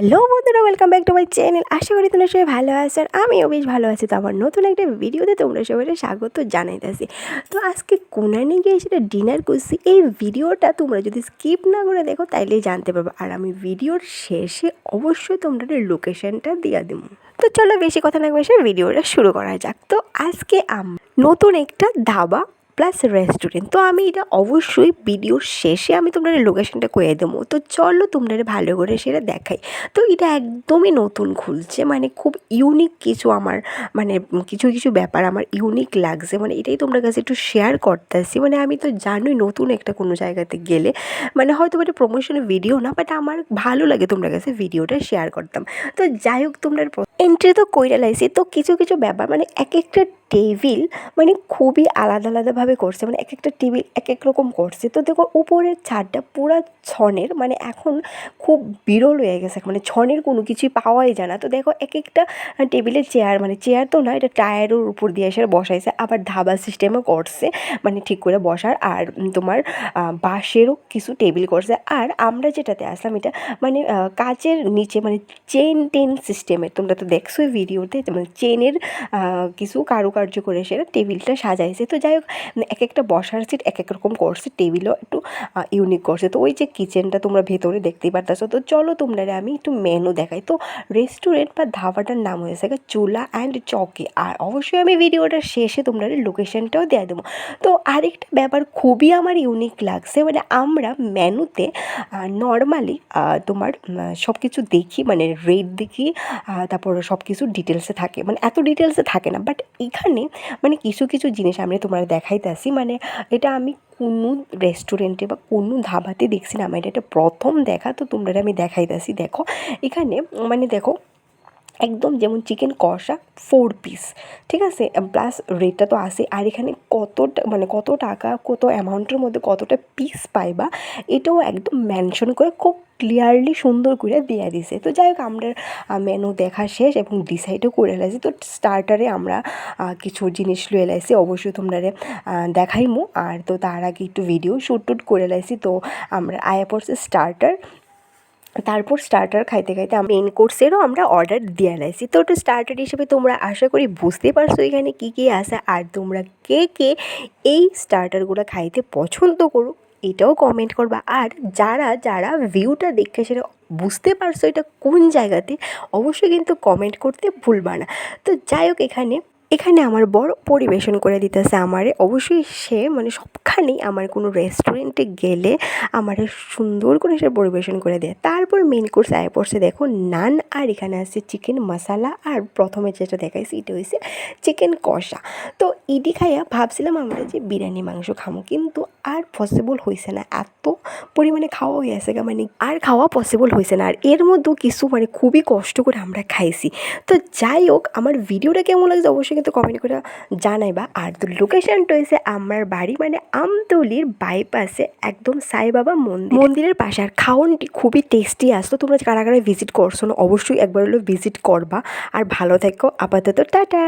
Hello বন্ধুরা welcome back to my channel আশা করি তোমরা সবাই ভালো আছো আর আমিও বেশ ভালো আছি। তো আমার নতুন একটা ভিডিওতে তোমরা সবাই স্বাগত জানাইতেছি। তো আজকে কোনানে গিয়ে সেটা ডিনার করছি, এই ভিডিওটা তোমরা যদি স্কিপ না করে দেখো তাইলেই জানতে পারবে। আর আমি ভিডিওর শেষে অবশ্যই তোমরা লোকেশনটা দিয়ে দেবো তো চলো বেশি কথা না বসে ভিডিওটা শুরু করা যাক। তো আজকে আম নতুন একটা ধাবা প্লাস রেস্টুরেন্ট তো আমি এটা অবশ্যই ভিডিওর শেষে আমি তোমরা লোকেশনটা কয়ে দেবো। তো চলো তোমরা ভালো করে সেটা দেখাই। তো এটা একদমই নতুন খুলছে মানে খুব ইউনিক কিছু আমার মানে কিছু কিছু ব্যাপার আমার ইউনিক লাগছে। মানে এটাই তোমরা কাছে একটু শেয়ার করতেছি। মানে আমি তো জানোই নতুন একটা কোনো জায়গাতে গেলে মানে হয়তো এটা প্রমোশনের ভিডিও না বাট আমার ভালো লাগে তোমরা কাছে ভিডিওটা শেয়ার করতাম। তো যাই হোক তোমরা এন্ট্রি তো কইরা লাইছি। তো কিছু কিছু ব্যাপার মানে এক একটা টেবিল মানে খুবই আলাদা আলাদাভাবে করছে। মানে এক একটা টেবিল এক এক রকম করছে। তো দেখো উপরের ছাদটা পুরো ছনের মানে এখন খুব বিরল হয়ে গেছে। মানে ছনের কোনো কিছুই পাওয়াই যায় না। তো দেখো এক একটা টেবিলের চেয়ার মানে চেয়ার তো না, এটা টায়ারের উপর দিয়ে এসে বসাইছে। আবার ধাবা সিস্টেমও করছে মানে ঠিক করে বসার। আর তোমার বাঁশেরও কিছু টেবিল করছে। আর আমরা যেটাতে আসলাম, এটা মানে কাচের নিচে মানে চেন টেন সিস্টেমের, তোমরা তো দেখছোই ভিডিওতে মানে চেনের কিছু কারুকার্য করে সেটা টেবিলটা সাজাইছে। তো যাই হোক এক একটা বসার সিট এক এক রকম করছে টেবিলও একটু ইউনিক করছে তো ওই যে কিচেনটা তোমরা ভেতরে দেখতেই পারতেছো। তো চলো তোমরা আমি একটু মেনু দেখাই। তো রেস্টুরেন্ট বা ধাবাটার নাম হয়েছে চুলা অ্যান্ড চকি। আর অবশ্যই আমি ভিডিওটার শেষে তোমরা লোকেশনটাও দিয়ে দেবো। তো আরেকটা ব্যাপার খুবই আমার ইউনিক লাগছে মানে আমরা মেনুতে নর্মালি তোমার সব কিছু দেখি মানে রেট দেখি তারপর সব কিছু ডিটেলসে থাকে। মানে এত ডিটেলসে থাকে না বাট এখানে মানে কিছু কিছু জিনিস আমি তোমার দেখাইতেছি। মানে এটা আমি কোনো রেস্টুরেন্টে বা কোনো ধাবাতে দেখছি না। আমার এটা প্রথম দেখা, তো তোমরা আমি দেখাইতেছি। দেখো, এখানে মানে দেখো, একদম যেমন চিকেন কষা ফোর পিস ঠিক আছে? প্লাস রেটটা তো আসে আর এখানে কতটা মানে কত টাকা, কত অ্যামাউন্টের মধ্যে কতটা পিস পাইবা, এটাও একদম মেনশন করে খুব ক্লিয়ারলি সুন্দর করে দিয়ে দিছে। তো যাই হোক, আমরা মেনু দেখা শেষ এবং ডিসাইডও করে এলাইছি তো স্টার্টারে আমরা কিছু জিনিস লয়ে এলাইছি। অবশ্যই তোমরা দেখাইমু। আর তো তার আগে একটু ভিডিও শ্যুট টুট করে এলাইছি। তো আমরা আয়া পড়ছে স্টার্টার তারপর স্টার্টার খাইতে খাইতে মেন কোর্সেরও আমরা অর্ডার দিয়ে লাইছি তো একটু স্টার্টার হিসেবে তোমরা আশা করি বুঝতে পারছ এখানে কী কী আছে। আর তোমরা কে কে এই স্টার্টারগুলো খাইতে পছন্দ করো এটাও কমেন্ট করবা। আর যারা যারা ভিউটা দেখে সেটা বুঝতে পারছ এটা কোন জায়গাতে, অবশ্যই কিন্তু কমেন্ট করতে ভুলবা না। তো যাই হোক এখানে এখানে আমার বড় পরিবেশন করে দিতেছে আমারে। অবশ্যই সে মানে সবখানেই আমার কোনো রেস্টুরেন্টে গেলে আমারে সুন্দর করে সে পরিবেশন করে দেয়। তারপর মেন কোর্স আয় পড়ছে দেখো, নান আর এখানে আছে চিকেন মশালা আর প্রথমে যেটা দেখাইছি এটা হয়েছে চিকেন কষা। তো ইডি খাইয়া ভাবছিলাম আমরা যে বিরিয়ানি মাংস খামো, কিন্তু আর পসিবল হয়েছে না। এত পরিমাণে খাওয়া হয়ে আছে মানে আর খাওয়া পসিবল হয়েছে না। আর এর মধ্যেও কিছু মানে খুবই কষ্ট করে আমরা খাইছি। তো যাই হোক, আমার ভিডিওটা কেমন লাগছে অবশ্যই কিন্তু কমেন্ট করে জানাইবা। আর তো লোকেশনটা হয়েছে আমার বাড়ি মানে আমতলির বাইপাসে একদম সাইবাবা মন্দির। মন্দিরের পাশে। আর খাওয়ানটি খুবই টেস্টি আসতো তোমরা কারা কারা ভিজিট করছ না, অবশ্যই একবার হলেও ভিজিট করবা। আর ভালো থেকো, আপাতত টাটা!